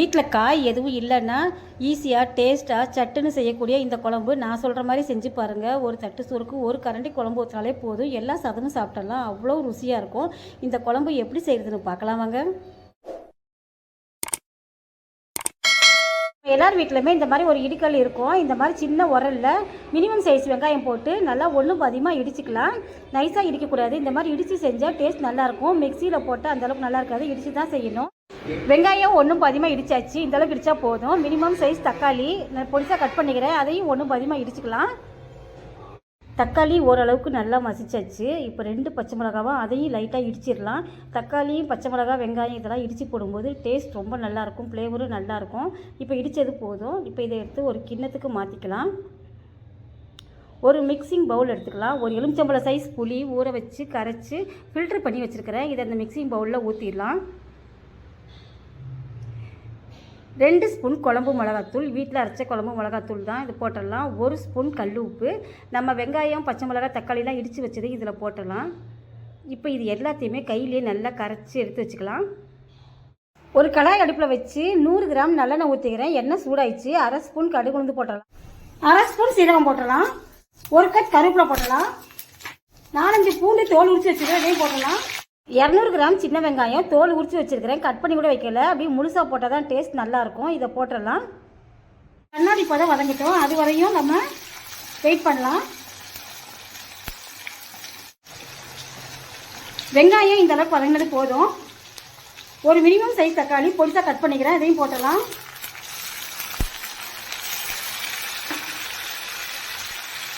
வீட்டில் காய் எதுவும் இல்லைன்னா ஈஸியாக டேஸ்ட்டாக சட்டுன்னு செய்யக்கூடிய இந்த குழம்பு. நான் சொல்கிற மாதிரி செஞ்சு பாருங்கள் ஒரு தட்டு சோறுக்கு ஒரு கரண்டி குழம்பு ஊற்றினாலே போதும். எல்லா சாதமும் சாப்பிட்டலாம் அவ்வளோ ருசியாக இருக்கும். இந்த குழம்பு எப்படி செய்கிறதுன்னு பார்க்கலாம் வாங்க. எல்லார் வீட்லையுமே இந்த மாதிரி ஒரு இடிக்கல் இருக்கும். இந்த மாதிரி சின்ன உரலில் மினிமம் சைஸ் வெங்காயம் போட்டு நல்லா ஒன்றும் அதிகமாக இடிச்சுக்கலாம். நைஸாக இடிக்கக்கூடாது. இந்த மாதிரி இடித்து செஞ்சால் டேஸ்ட் நல்லாயிருக்கும் மிக்சியில் போட்டு அந்தளவுக்கு நல்லா இருக்காது. இடித்து தான் செய்யணும். வெங்காயம் ஒன்றும் பதிகமாக இடிச்சாச்சு. இந்தளவுக்கு இடித்தா போதும். மினிமம் சைஸ் தக்காளி. நான் பொடிசாக கட் பண்ணிக்கிறேன். அதையும் ஒன்றும் பதிகமாக இடிச்சுக்கலாம். தக்காளி ஓரளவுக்கு நல்லா மசிச்சாச்சு. இப்போ ரெண்டு பச்சை மிளகாவும் அதையும் லைட்டாக இடிச்சிடலாம். தக்காளியும் பச்சை மிளகா வெங்காயம் இதெல்லாம் இடித்து போடும்போது டேஸ்ட் ரொம்ப நல்லாயிருக்கும் ஃப்ளேவரும் நல்லாயிருக்கும் இப்போ இடித்தது போதும். இப்போ இதை எடுத்து ஒரு கிண்ணத்துக்கு மாற்றிக்கலாம் ஒரு மிக்சிங் பவுல் எடுத்துக்கலாம். ஒரு எலுமிச்சம்பழம் சைஸ் புளி ஊற வச்சு கரைச்சி ஃபில்ட்ரு பண்ணி வச்சுருக்கிறேன். இதை அந்த மிக்சிங் பவுலில் ஊற்றிடலாம் ரெண்டு ஸ்பூன் குழம்பு மிளகாத்தூள். வீட்டில் அரைச்ச குழம்பு மிளகாத்தூள் தான் இது போட்டுடலாம். ஒரு ஸ்பூன் கல் உப்பு. நம்ம வெங்காயம் பச்சை மிளகாய் தக்காளிலாம் இடித்து வச்சது இதில் போட்டுடலாம். இப்போ இது எல்லாத்தையுமே கையிலேயே நல்லா கரைச்சி எடுத்து வச்சுக்கலாம். ஒரு கடாய் அடுப்பில் வச்சு நூறு கிராம் நல்லெண்ணெய் ஊற்றிக்கிறேன் எண்ணெய் சூடாயிடுச்சு. அரை ஸ்பூன் கடுகு உளுந்து போட்டலாம் அரை ஸ்பூன் சீரகம் போட்டுடலாம். ஒரு கட் கருவேப்பிலை போட்டலாம் நாலஞ்சு பூண்டு தோல் உரிச்சு வச்சுக்கிறேன். இதையும் போட்டலாம் இரநூறு கிராம் சின்ன வெங்காயம் தோல் உரித்து வச்சுருக்கிறேன். கட் பண்ணி கூட வைக்கல. அப்படியே முழுசாக போட்டால் தான் டேஸ்ட் நல்லாயிருக்கும் இதை போட்டுடலாம். கண்ணாடி பதம் வதங்கிட்டோம். அது வரையும் நம்ம வெயிட் பண்ணலாம். வெங்காயம் இந்த அளவுக்கு வதங்கினது போதும். ஒரு மினிமம் சைஸ் தக்காளி பொடிசாக கட் பண்ணிக்கிறேன். இதையும் போட்டுடலாம்.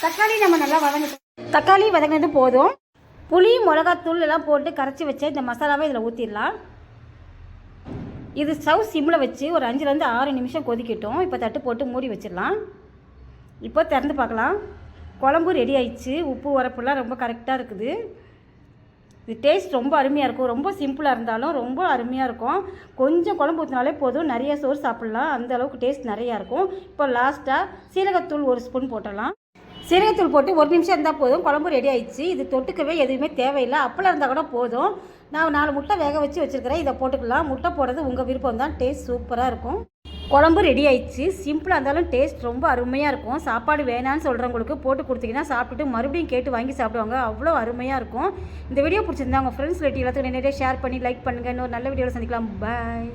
தக்காளி நம்ம நல்லா வதங்கிட்டோம். தக்காளி வதங்கினது போதும். புளி மிளகாத்தூள் எல்லாம் போட்டு கரைச்சி வச்ச இந்த மசாலாவை இதில் ஊற்றிடலாம் இது ஸ்டவ் சிம்மில் வச்சு ஒரு அஞ்சுலேருந்து ஆறு நிமிஷம் கொதிக்கட்டும். இப்போ தட்டு போட்டு மூடி வச்சிடலாம். இப்போ திறந்து பார்க்கலாம். குழம்பு ரெடி ஆயிடுச்சு. உப்பு உரப்புலாம் ரொம்ப கரெக்டாக இருக்குது. இது டேஸ்ட் ரொம்ப அருமையாக இருக்கும். ரொம்ப சிம்பிளாக இருந்தாலும் ரொம்ப அருமையாக இருக்கும். கொஞ்சம் குழம்பு ஊற்றினாலே போதும். நிறைய சோறு சாப்பிட்லாம். அந்த அளவுக்கு டேஸ்ட் நிறையா இருக்கும். இப்போ லாஸ்ட்டாக சீரகத்தூள் ஒரு ஸ்பூன் போட்டலாம் சீரகத்தூள் போட்டு ஒரு நிமிஷம் இருந்தால் போதும். குழம்பு ரெடி ஆயிடுச்சு. இது தொட்டுக்கவே எதுவுமே தேவையில்லை. அப்பளம் இருந்தால் கூட போதும். நான் நாலு முட்டை வேக வச்சு வச்சுருக்கிறேன். இதை போட்டுக்கலாம். முட்டை போடுறது உங்கள் விருப்பம் தான். டேஸ்ட் சூப்பராக இருக்கும். குழம்பு ரெடி ஆயிடுச்சு. சிம்பிளாக இருந்தாலும் டேஸ்ட் ரொம்ப அருமையாக இருக்கும். சாப்பாடு வேணான்னு சொல்கிறவங்களுக்கு போட்டு கொடுத்தீங்கன்னா சாப்பிட்டுட்டு மறுபடியும் கேட்டு வாங்கி சாப்பிடுவாங்க. அவ்வளோ அருமையாக இருக்கும். இந்த வீடியோ பிடிச்சிருந்தா உங்கள் ஃப்ரெண்ட்ஸ் ரிலேட்டிவ் எல்லாத்துக்கும் நிறைய ஷேர் பண்ணி லைக் பண்ணுங்கள் இன்னொரு நல்ல வீடியோவில் சந்திக்கலாம். பாய்